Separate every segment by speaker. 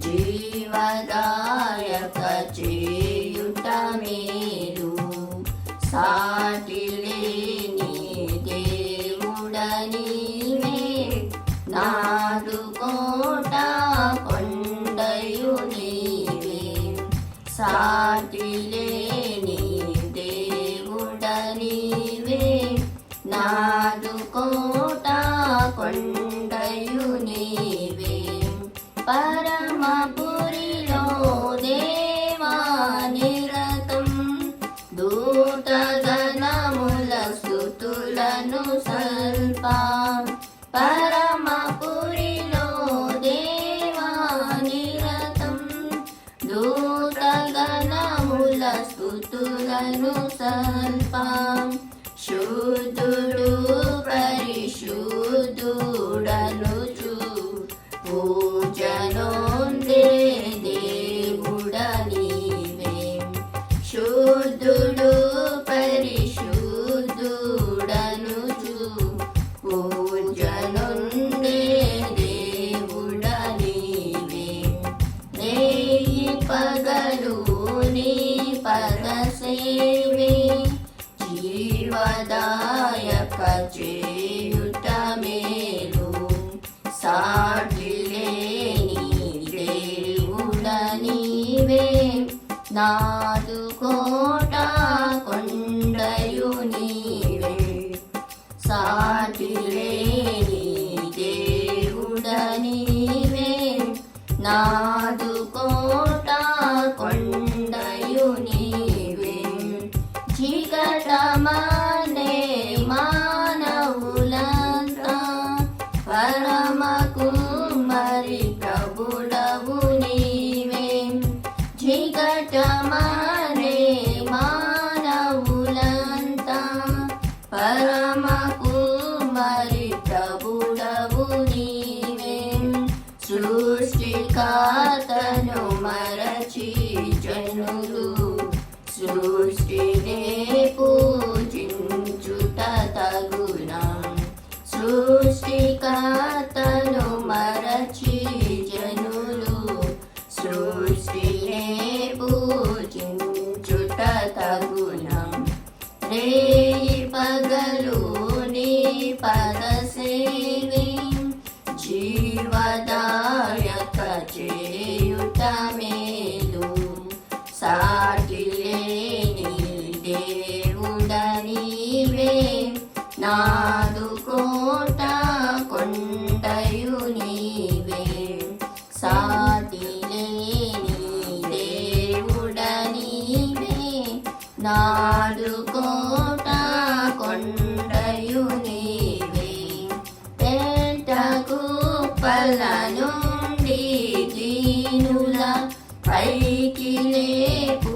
Speaker 1: జీవదాయక చేయుట మేలు. సాటి లేని దేవుడని నాలుగు దూతులను సల్పం శుద్ధుడు పరిశుద్ధుడను పూజనోందే దేవుడని శుద్ధు సాటిలేని దేవుడ నీవే. నాదు కోట కొండయు నీవే. సాటిలేని దేవుడ నీవే. నాదు కోట Happy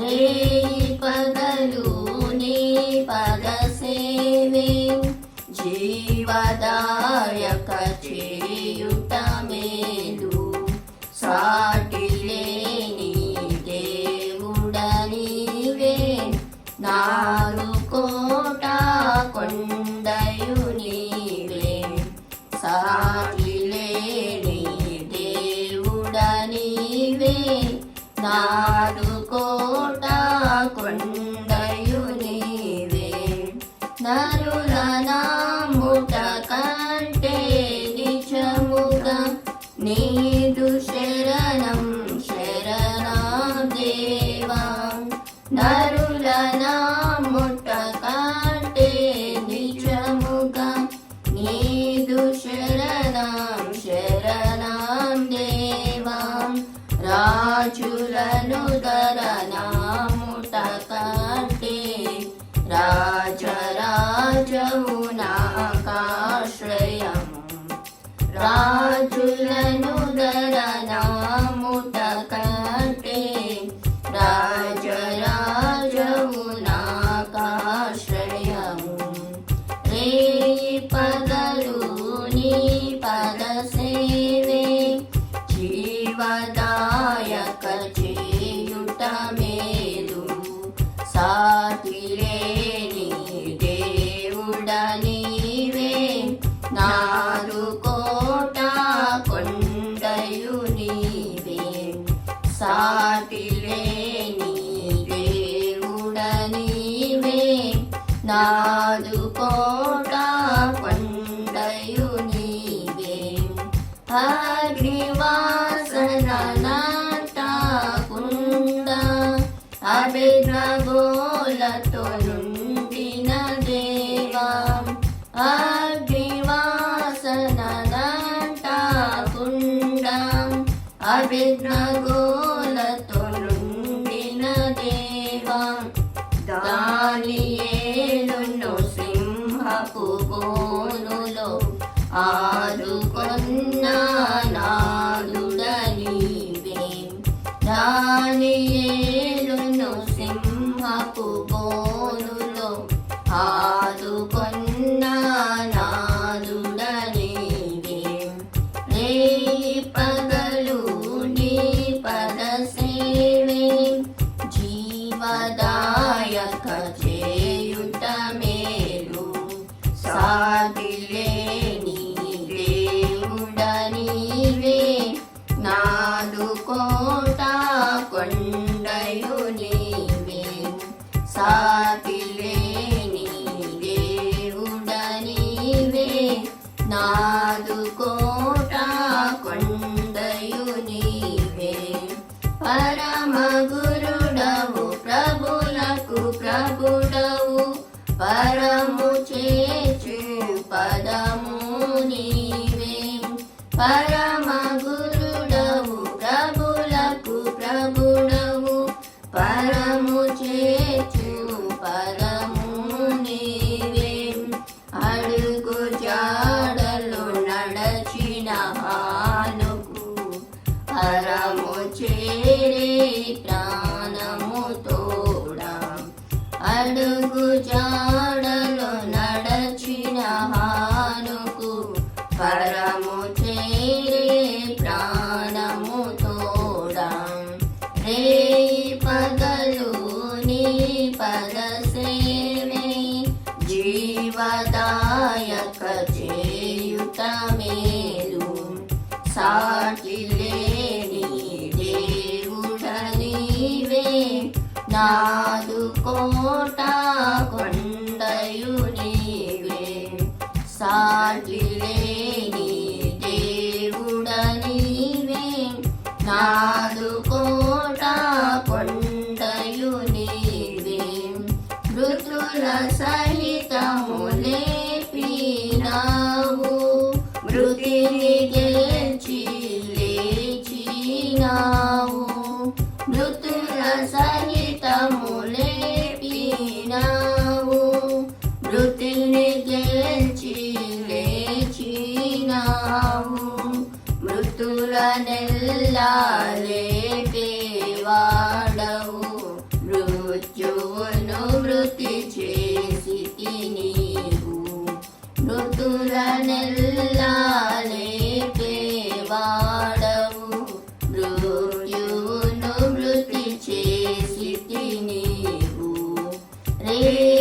Speaker 1: Ei, pandalho. నాదు కోట కొండయు నీవే. అగ్నివాసన నాటకుండ అభినగోలతో నుండిన దేవా. అగ్నివాసన నాటకుండ అభినగోలతో దానియేలును సింహపు బోనులో ఆదుకొన్న నాదుడ నీవే రే పగలు నీ పద సేవే జీవదాయక నాదు కోట కొండయు నీవే. పరమ గురుడవు ప్రభులకు ప్రభుడవు. పరము చేచు పదము నీవే. పర చేరే ప్రాణము తోడా. అడుగు జాడలు నడచిన హానుకు పరము చేరే ప్రాణము తోడా. రే పగలు నీ పద సేవే జీవదాయక చేయుట మేలు. సాటి నాదు కోట కొండయు నీవే. సాటిలేని దేవుడ నీవే. నాదు కోట కొండయు నీవే. మృతుల సహితము లేపినావు. మృతిని గెలిచి లేచినావు. మృతుల సహిత లేపినావు మృతిని గెలిచి లేచినావు. మృతుల నెల్లా లేపేవాడవు మృత్యువును మృతి చేసి నీవు మృతుల నెల్లా రే